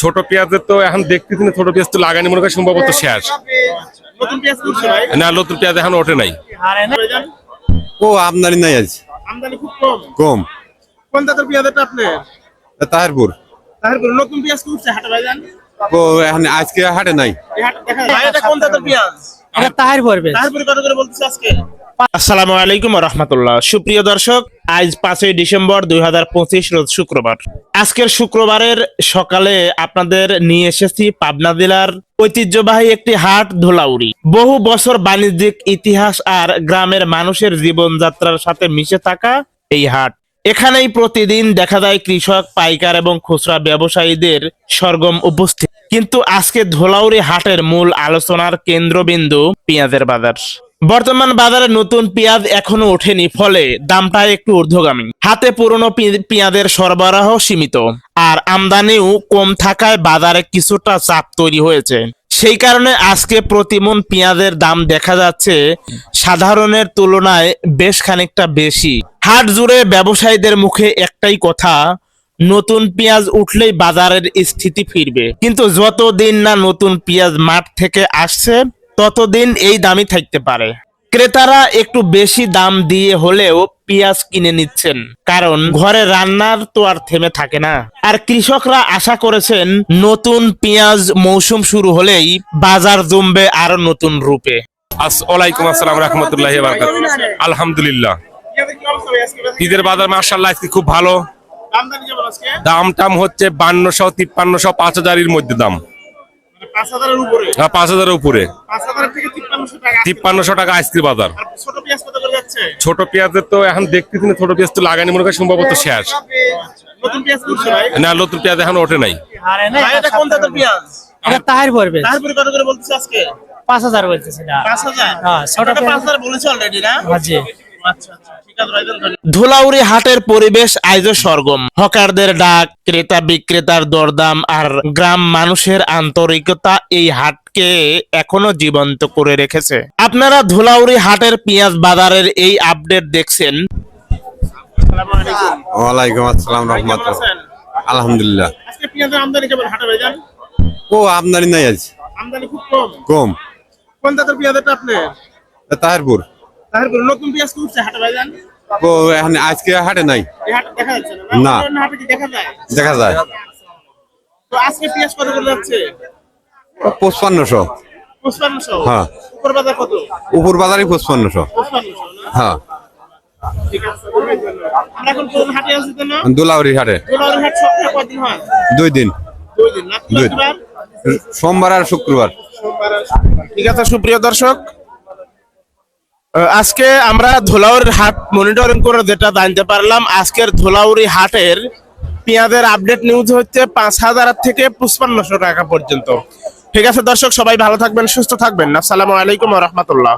ছোট পেঁয়াজের তো এখন দেখতেছি না ছোট পেঁয়াজ তো লাগানি মনে করি সম্ভবত শেষ। নতুন পেঁয়াজ করছে ভাই? না নতুন পেঁয়াজ এখন ওঠে নাই। ও আমদানি নাই আজ। খুব কম। কম। কোন জাতের পেঁয়াজ আপনি আপনার? তাহারপুর। তারপর নতুন পেঁয়াজ কি উঠছে হাটে ভাইজান ও এখন আজকে হাটে নাই। কোন জাতের পেঁয়াজ? এটা তাহের পড়বে তারপরে কত করে বলতেছে আজকে। আসসালামু আলাইকুম রহমতুল্লাহ। সুপ্রিয় দর্শক আজ পাঁচই ডিসেম্বর দুই রোজ শুক্রবার। আজকের শুক্রবারের সকালে আপনাদের নিয়ে এসেছি পাবনা জেলার ঐতিহ্যবাহী একটি হাট ধুলাউড়ি। বহু বছর বাণিজ্যিক ইতিহাস আর গ্রামের মানুষের জীবনযাত্রার সাথে মিশে থাকা এই হাট। এখানেই প্রতিদিন দেখা যায় কৃষক পাইকার এবং খুচরা ব্যবসায়ীদের সরগম উপস্থিত। কিন্তু আজকে ধোলাউড়ি হাটের মূল আলোচনার কেন্দ্রবিন্দু পেঁয়াজের বাজার। বর্তমান বাজারে নতুন পেঁয়াজ এখনও ওঠেনি, ফলে দামটা একটু ঊর্ধ্বগামী। হাতে পুরনো পেঁয়াজের সরবরাহ সীমিত, আর আমদানিও কম থাকায় বাজারে কিছুটা চাপ তৈরি হয়েছে। সেই কারণে আজকে প্রতিমন পেঁয়াজের দাম দেখা যাচ্ছে সাধারণের তুলনায় বেশ খানিকটা বেশি। হাট জুড়ে ব্যবসায়ীদের মুখে একটাই কথা নতুন পেঁয়াজ উঠলেই বাজারের স্থিতি ফিরবে। কিন্তু যতদিন না নতুন পেঁয়াজ মাঠ থেকে আসছে, ততদিন এই দামই থাকতে পারে। ক্রেতারা একটু বেশি দাম দিয়ে হলেও পেঁয়াজ কিনে নিচ্ছেন, কারণ ঘরে রান্নার তো আর থেমে থাকে না। আর কৃষকরা আশা করেছেন নতুন পেঁয়াজ মৌসুম শুরু হলেই বাজার জমবে আরও নতুন রূপে। আসসালাম আলহামদুলিল্লাহ। ঈদের বাজার মার্শাল্লাহ খুব ভালো। দাম টাম হচ্ছে বান্নশো তিপ্পান্নশো পাঁচ হাজারের মধ্যে দাম। মানে পাঁচ হাজারের উপরে। হ্যাঁ, তিপ্পান্নশো টাকা আইসক্রিম। বাজার। ছোট পেঁয়াজ কত করে যাচ্ছে? ছোট পেঁয়াজের তো এখন দেখতেছি না ছোট পেঁয়াজ তো লাগানি মনে করি সম্ভবত শেষ। নতুন পেঁয়াজ করছে ভাই? না নতুন পেঁয়াজ এখন ওঠে নাই। আরে না ভাই এটা কোন জাতের পেঁয়াজ? এটা তাহের পড়বে। কত করে বলতেছে আজকে? পাঁচ হাজার বলতেছে না। পাঁচ হাজার হ্যাঁ, ছোট পাঁচ পেঁয়াজ। হাজার বলেছে অলরেডি না? জি। আচ্ছা আচ্ছা ঠিক আছে ভাইজান ধন্যবাদ। ধুলাউড়ি হাটের পরিবেশ আইজো সরগম। হকারদের ডাক ক্রেতা বিক্রেতার দরদাম আর গ্রাম মানুষের আন্তরিকতা এই হাটকে এখনও জীবন্ত করে রেখেছে। আপনারা ধুলাউড়ি হাটের পেঁয়াজ বাজারের এই আপডেট দেখছেন। ওয়ালাইকুম আসসালাম রহমতুল্লাহ। আলহামদুলিল্লাহ। আজকে পেঁয়াজের আমদানি কেমন? হাটে ভাইজান? ও আমদানি নাই আজ। আমদানি খুব কম। কম। কোন জাতের পেঁয়াজ এটা আপনার? তাহারপুর। তারপর নতুন পেঁয়াজ কি উঠছে হাটে ভাইজান? ও এখন আজকে হাটে নাই। দেখা যাচ্ছে না না। হাটে কি দেখা যায়? দেখা যায়। তো আজকে পেঁয়াজ কত করে যাচ্ছে? পঁচপান্নশো। পঁচপান্নশো? হ্যাঁ। উপর বাজার কত? উপর বাজারে পঁচপান্নশো। হ্যাঁ। দুলাউরি হাটে দুই দিন। সোমবার আর শুক্রবার। ঠিক আছে সুপ্রিয় দর্শক আজকে আমরা ধোলাউরির হাট মনিটরিং করে যেটা জানতে পারলাম, আজকের ধোলাউরি হাটের পেঁয়াজের আপডেট নিউজ হচ্ছে পাঁচ হাজার থেকে পঁচপান্নশো টাকা পর্যন্ত। ঠিক আছে দর্শক, সবাই ভালো থাকবেন, সুস্থ থাকবেন। আসসালামু আলাইকুম রহমতুল্লাহ।